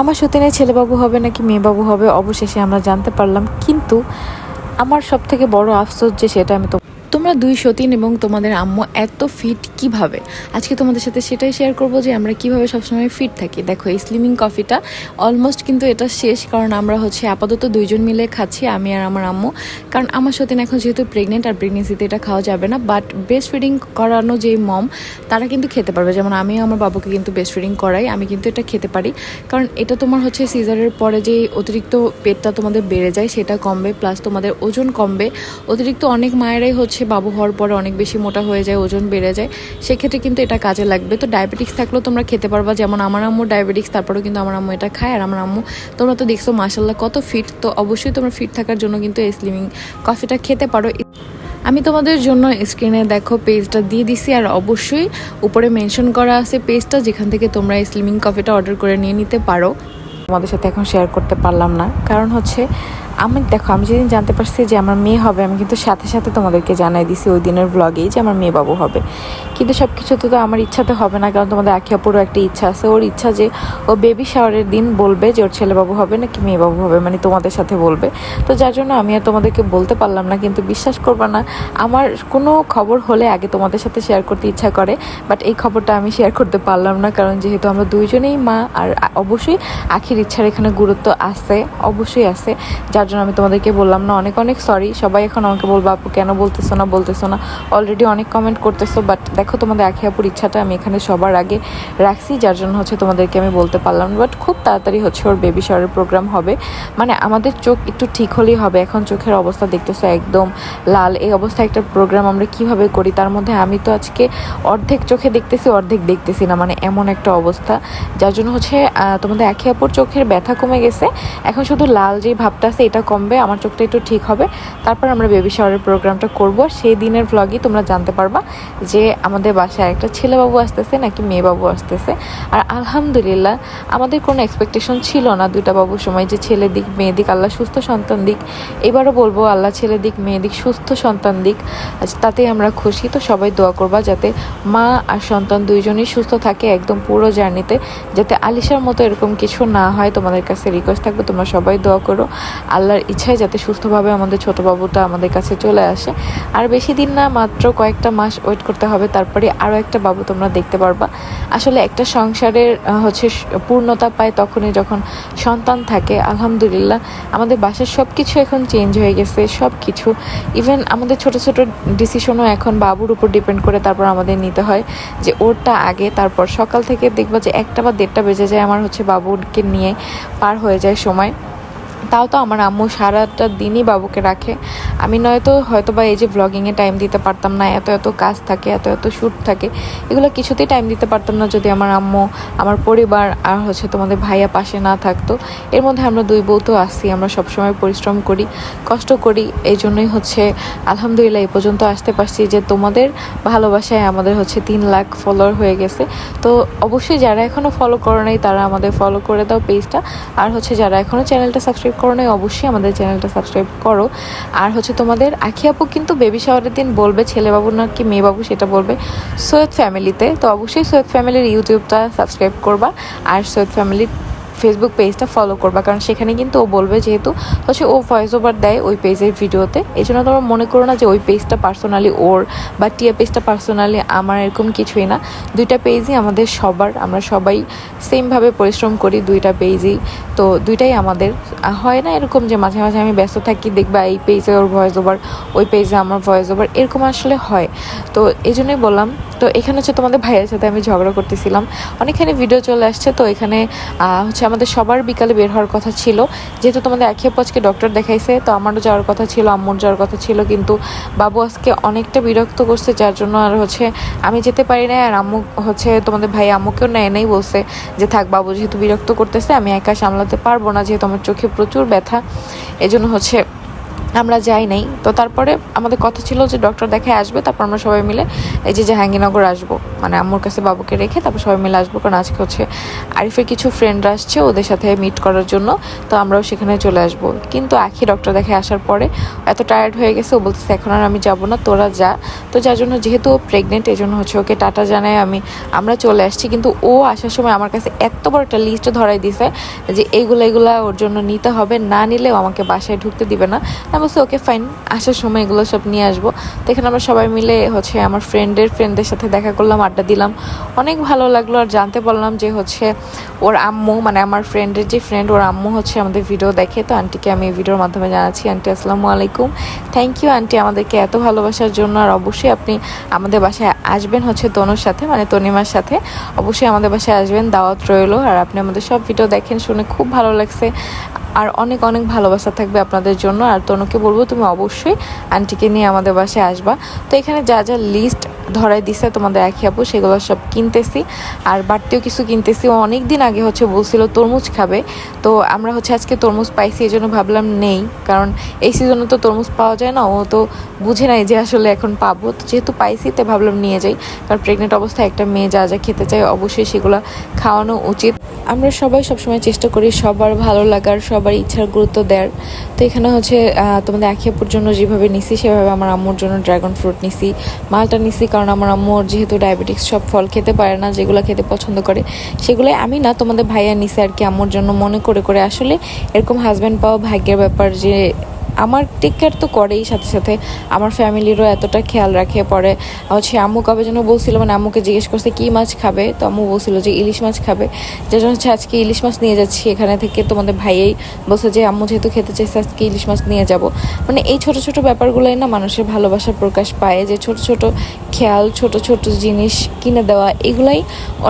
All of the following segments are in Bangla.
আমার সতীনের ছেলেবাবু হবে নাকি মেয়েবাবু হবে, অবশেষে আমরা জানতে পারলাম। কিন্তু আমার সব থেকে বড় আফসোস যে সেটা আমি তো তোমরা দুই সতীন এবং তোমাদের আম্মু এত ফিট কীভাবে? আজকে তোমাদের সাথে সেটাই শেয়ার করব যে আমরা কীভাবে সবসময় ফিট থাকি। দেখো, এই স্লিমিং কফিটা অলমোস্ট কিন্তু এটা শেষ, কারণ আমরা হচ্ছে আপাতত দুইজন মিলে খাচ্ছি, আমি আর আমার আম্মু। কারণ আমার সতীন এখন যেহেতু প্রেগনেন্ট আর প্রেগনেন্সিতে এটা খাওয়া যাবে না বাট ব্রেস্ট ফিডিং করানো যে মম তারা কিন্তু খেতে পারবে। যেমন আমি আমার বাবুকে কিন্তু ব্রেস্ট ফিডিং করাই, আমি কিন্তু এটা খেতে পারি। কারণ এটা তোমার হচ্ছে সিজারের পরে যে অতিরিক্ত পেটটা তোমাদের বেড়ে যায়, সেটা কমবে প্লাস তোমাদের ওজন কমবে। অতিরিক্ত অনেক মায়েরাই হচ্ছে বাবু হওয়ার পরে অনেক বেশি মোটা হয়ে যায়, ওজন বেড়ে যায়, সেক্ষেত্রে কিন্তু এটা কাজে লাগবে। তো ডায়াবেটিক্স থাকলেও তোমরা খেতে পারবা, যেমন আমার আম্মু ডায়াবেটিক্স তারপরেও কিন্তু আমার আম্মু এটা খায়। আর আমার আম্মু, তোমরা তো দেখছ মাসাল্লাহ কত ফিট তো অবশ্যই তোমরা ফিট থাকার জন্য কিন্তু এই স্লিমিং কফিটা খেতে পারো। আমি তোমাদের জন্য স্ক্রিনে দেখো পেজটা দিয়ে দিছি, আর অবশ্যই উপরে মেনশন করা আছে পেজটা যেখান থেকে তোমরা এই স্লিমিং কফিটা অর্ডার করে নিয়ে নিতে পারো। তোমাদের সাথে এখন শেয়ার করতে পারলাম না। কারণ হচ্ছে আমি দেখো, আমি যেদিন জানতে পারছি যে আমার মেয়ে হবে, আমি কিন্তু সাথে সাথে তোমাদেরকে জানাই দিছি ওই দিনের ব্লগেই যে আমার মেয়ে বাবু হবে। কিন্তু সব কিছুতে তো আমার ইচ্ছাতে হবে না, কারণ তোমাদের আখিয়াপুরও একটা ইচ্ছা আছে। ওর ইচ্ছা যে ও বেবি শাওয়ারের দিন বলবে যে ওর ছেলে বাবু হবে নাকি মেয়ে বাবু হবে মানে তোমাদের সাথে বলবে। তো যার জন্য আমি আর তোমাদেরকে বলতে পারলাম না, কিন্তু বিশ্বাস করবে না, আমার কোনো খবর হলে আগে তোমাদের সাথে শেয়ার করতে ইচ্ছা করে বাট এই খবরটা আমি শেয়ার করতে পারলাম না, কারণ যেহেতু আমরা দুইজনেই মা, আর অবশ্যই আখির ইচ্ছার এখানে গুরুত্ব আছে, অবশ্যই আছে। যার জন্য আমি তোমাদেরকে বললাম না, অনেক অনেক সরি সবাই এখন আমাকে বলব, আপু, কেন বলতেছো না বলতেছো না? অলরেডি অনেক কমেন্ট করতেছো বাট দেখো তোমাদের আখি আপুর ইচ্ছাটা আমি এখানে সবার আগে রাখছি, যার জন্য হচ্ছে তোমাদেরকে আমি বলতে পারলাম বাট খুব তাড়াতাড়ি হচ্ছে ওর বেবি শাওয়ারের প্রোগ্রাম হবে। মানে আমাদের চোখ একটু ঠিক হলেই হবে, এখন চোখের অবস্থা দেখতেছো একদম লাল। এই অবস্থায় একটা প্রোগ্রাম আমরা কীভাবে করি, তার মধ্যে আমি তো আজকে অর্ধেক চোখে দেখতেছি, অর্ধেক দেখতেছি না মানে এমন একটা অবস্থা। যার জন্য হচ্ছে তোমাদের একে অপর চোখের ব্যথা কমে গেছে, এখন শুধু লাল যে ভাবটা আছে, এটা কমবে, আমার চোখটা একটু ঠিক হবে। তারপর আমরা বেবি শাওয়ারের প্রোগ্রামটা করব। সেই দিনের ভ্লগই তোমরা জানতে পারবা যে আমাদের বাসায় একটা ছেলেবাবু আসতেছে নাকি মেয়েবাবু আসতেছে। আর আলহামদুলিল্লাহ, আমাদের কোনো এক্সপেকটেশন ছিল না দুইটা বাবুর সময় যে ছেলে দিক মেয়ে দিক, আল্লাহ সুস্থ সন্তান দিক। এবারও বলব, আল্লাহ ছেলে দিক মেয়ে দিক, সুস্থ সন্তান দিক। তাতেই আমরা খুশি, তো সবাই দোয়া করবা যাতে মা আর সন্তান দুইজনই সুস্থ থাকে একদম পুরো জার্নিতে, যাতে আলিশার মতো এরকম কিছু না হয়। তোমাদের কাছে রিকোয়েস্ট থাকবে, তোমরা সবাই দোয়া করো। আল্লাহর ইচ্ছায় যাতে সুস্থভাবে আমাদের ছোট বাবুটা আমাদের কাছে চলে আসে। আর বেশি দিন না, মাত্র কয়েকটা মাস ওয়েট করতে হবে, তারপরে আরও একটা বাবু তোমরা দেখতে পারবা। আসলে একটা সংসারের হচ্ছে পূর্ণতা পায় তখনই যখন সন্তান থাকে, আলহামদুলিল্লাহ। আমাদের বাসার সব কিছু এখন চেঞ্জ হয়ে গেছে সব কিছু ইভেন আমাদের ছোট ছোট ডিসিশনও এখন বাবুর উপর ডিপেন্ড করে তারপর আমাদের নিতে হয়, যে ওরটা আগে, তারপর সকাল থেকে দেখবা যে একটা বা দেড়টা বেজে যায় আমার হচ্ছে বাবুকে নিয়ে পার হয়ে যায় সময়। তাও তো আমার আম্মু সারাটা দিনই বাবুকে রাখে। আমি নয়তো হয়তো বা এই যে ব্লগিংয়ে টাইম দিতে পারতাম না, এত এত কাজ থাকে, এত এত শ্যুট থাকে, এগুলো কিছুতেই টাইম দিতে পারতাম না যদি আমার আম্মু, আমার পরিবার আর হচ্ছে তোমাদের ভাইয়া পাশে না থাকতো। এর মধ্যে আমরা দুই বউ তো আসি আমরা সবসময় পরিশ্রম করি, কষ্ট করি এই জন্যই হচ্ছে আলহামদুলিল্লাহ এই পর্যন্ত আসতে পারছি যে তোমাদের ভালোবাসায় আমাদের হচ্ছে তিন লাখ ফলোয়ার হয়ে গেছে। তো অবশ্যই যারা এখনও ফলো করো নাই, তারা আমাদের ফলো করে দাও পেজটা আর হচ্ছে যারা এখনও চ্যানেলটা সাবস্ক্রাইব করো নাই, অবশ্যই আমাদের চ্যানেলটা সাবস্ক্রাইব করো। আর হচ্ছে তোমাদের, আখি আপু কিন্তু বেবি শাওয়ারের দিন বলবে ছেলেবাবু না কি মেয়েবাবু সেটা বলবে, সৈয়দ ফ্যামিলিতে তো। অবশ্যই সৈয়দ ফ্যামিলির ইউটিউবটা সাবস্ক্রাইব করবা, আর সৈয়দ ফ্যামিলির ফেসবুক পেজটা ফলো করবা, কারণ সেখানে কিন্তু ও বলবে যেহেতু হচ্ছে ও ভয়েস ওভার দেয় ওই পেজের ভিডিওতে এই জন্য তোমরা মনে করো না যে ওই পেজটা পার্সোনালি ওর বা টিয়া পেজটা পার্সোনালি আমার এরকম কিছুই না। দুইটা পেজই আমাদের সবার, আমরা সবাই সেমভাবে পরিশ্রম করি দুইটা পেজই তো দুইটাই আমাদের। হয় না এরকম যে মাঝে মাঝে আমি ব্যস্ত থাকি, দেখবা এই পেজে ওর ভয়েস ওভার ওই পেজে আমার ভয়েস ওভার এরকম আসলে হয়। তো এই জন্যই বললাম, তো এখানে হচ্ছে তোমাদের ভাইয়ের সাথে আমি ঝগড়া করতেছিলাম। অনেকখানি ভিডিও চলে আসছে, তো এখানে হচ্ছে আমাদের সবার বিকালে বের হওয়ার কথা ছিল। যেহেতু তোমাদের একে আজকে ডক্টর দেখাইছে, তো আমারও যাওয়ার কথা ছিল, আম্মুর যাওয়ার কথা ছিল, কিন্তু বাবু আজকে অনেকটা বিরক্ত করছে, যার জন্য আর হচ্ছে আমি যেতে পারি না আর আম্মু হচ্ছে তোমাদের ভাই আম্মুকেও নেয় নেই, বলছে যে থাক বাবু যেহেতু বিরক্ত করতেছে, আমি একা সামলাতে পারব না, যেহেতু আমার চোখে প্রচুর ব্যথা। এজন্য হচ্ছে আমরা যাই নাই। তো তারপরে আমাদের কথা ছিল যে ডক্টর দেখে আসবে, তারপর আমরা সবাই মিলে এই যে জাহাঙ্গীরনগর আসব। মানে আম্মুর কাছে বাবুকে রেখে তারপর সবাই মিলে আসব, কারণ আজকে হচ্ছে আরিফের কিছু ফ্রেন্ডরা আসছে ওদের সাথে মিট করার জন্য, তো আমরাও সেখানে চলে আসব। কিন্তু আখি ডক্টর দেখে আসার পরে এত টায়ার্ড হয়ে গেছে, ও বলতেছে, এখন আর আমি যাব না, তোরা যা। তো যার জন্য যেহেতু ও প্রেগনেন্ট এই জন্য হচ্ছে ওকে টাটা জানাই আমি, আমরা চলে আসছি। কিন্তু ও আসার সময় আমার কাছে এত বড় একটা লিস্ট ধরাই দিছে যে এইগুলো এগুলো ওর জন্য নিতে হবে, না নিলেও আমাকে বাসায় ঢুকতে দিবে না। আমি বলছি ওকে ফাইন আসার সময় এগুলো সব নিয়ে আসব। তো এখানে আমরা সবাই মিলে হচ্ছে আমার ফ্রেন্ডের ফ্রেন্ডদের সাথে দেখা করলাম, আড্ডা দিলাম। অনেক ভালো লাগল আর জানতে পারলাম যে হচ্ছে ওর আম্মু মানে আমার ফ্রেন্ডের যে ফ্রেন্ড ওর আম্মু হচ্ছে আমাদের ভিডিও দেখে। তো আন্টিকে আমি এই ভিডিওর মাধ্যমে জানাচ্ছি আন্টি আসসালামু আলাইকুম। থ্যাংক ইউ আন্টি আমাদেরকে এত ভালোবাসার জন্য। আর অবশ্যই আপনি আমাদের বাসায় আসবেন হচ্ছে তনুর সাথে মানে তনিমার সাথে। অবশ্যই আমাদের বাসায় আসবেন, দাওয়াত রইল। আর আপনি আমাদের সব ভিডিও দেখেন, শুনে খুব ভালো লাগছে। আর অনেক অনেক ভালোবাসা থাকবে আপনাদের জন্য। আর তনুকে বলব, তুমি অবশ্যই আন্টিকে নিয়ে আমাদের বাসায় আসবা। তো এখানে যা যা লিস্ট ধরাই দিছে তোমাদের একই আপু, সেগুলো সব কিনতেছি। আর বাড়তিও কিছু কিনতেছি। ও অনেক দিন আগে হচ্ছে বলছিল তরমুজ খাবে। তো আমরা হচ্ছে আজকে তরমুজ পাইছি, এই জন্য ভাবলাম নেই। কারণ এই সিজনে তো তরমুজ পাওয়া যায় না, ও তো বুঝে নাই যে আসলে এখন পাবো। তো যেহেতু পাইছি তো ভাবলাম নিয়ে যাই। কারণ প্রেগনেন্ট অবস্থায় একটা মেয়ে যা যা খেতে চায়, অবশ্যই সেগুলো খাওয়ানো উচিত। আমরা সবাই সবসময় চেষ্টা করি সবার ভালো লাগার সবার ইচ্ছার গুরুত্ব দেওয়ার তো এখানে হচ্ছে তোমাদের তোমাদের আখিয়াপুর জন্য যেভাবে নিছি, সেভাবে আমার আম্মুর জন্য ড্রাগন ফ্রুট নিছি, মালটা নিছি, কারণ আমার আম্মুর যেহেতু ডায়াবেটিক্স সব ফল খেতে পারে না, যেগুলো খেতে পছন্দ করে সেগুলো আমি না তোমাদের ভাইয়া নিছি আর কি আম্মুর জন্য মনে করে করে আসলে এরকম হাজব্যান্ড পাওয়া ভাগ্যের ব্যাপার যে আমার টেক কেয়ার তো করেই সাথে সাথে। আমার ফ্যামিলিরও এতটা খেয়াল রাখে, পরে হচ্ছে আম্মু কবে যেন বলছিল মানে আম্মুকে জিজ্ঞেস করছে, কী মাছ খাবে? তো আম্মু বলছিল যে, ইলিশ মাছ খাবে। যার জন্য হচ্ছে আজকে ইলিশ মাছ নিয়ে যাচ্ছি, এখানে থেকে তোমাদের ভাইয়েই বলছে যে, আম্মু যেহেতু খেতে চাইছে, আজকে ইলিশ মাছ নিয়ে যাব। মানে এই ছোট ছোট ব্যাপারগুলোই না মানুষের ভালোবাসার প্রকাশ পায়, যে ছোট ছোট খেয়াল, ছোট ছোট জিনিস কিনে দেওয়া, এগুলাই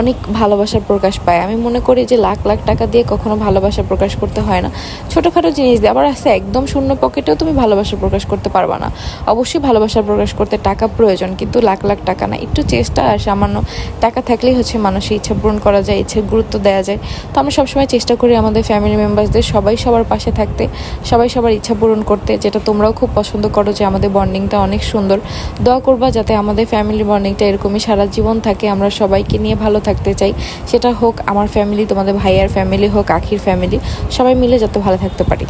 অনেক ভালোবাসার প্রকাশ পায়। আমি মনে করি যে, লাখ লাখ টাকা দিয়ে কখনো ভালোবাসা প্রকাশ করতে হয় না। ছোটোখাটো জিনিস দিয়ে, আবার আছে একদম শূন্য পকেটেও তুমি ভালোবাসা প্রকাশ করতে পারবা না। অবশ্যই ভালোবাসা প্রকাশ করতে টাকা প্রয়োজন, কিন্তু লাখ লাখ টাকা না। একটু চেষ্টা আর সামান্য টাকা থাকলেই হচ্ছে মানুষের ইচ্ছা পূরণ করা যায় ইচ্ছে গুরুত্ব দেওয়া যায়। তো আমরা সবসময় চেষ্টা করি আমাদের ফ্যামিলি মেম্বারসদের সবাই সবার পাশে থাকতে, সবাই সবার ইচ্ছা পূরণ করতে, যেটা তোমরাও খুব পছন্দ করো যে আমাদের বন্ডিংটা অনেক সুন্দর। দোয়া করবা যাতে আমাদের ফ্যামিলি বন্ডিংটা এরকমই সারা জীবন থাকে, আমরা সবাইকে নিয়ে ভালো থাকতে চাই। সেটা হোক আমার ফ্যামিলি তোমাদের ভাইয়ার ফ্যামিলি হোক, আখির ফ্যামিলি সবাই মিলে যাতে ভালো থাকতে পারি।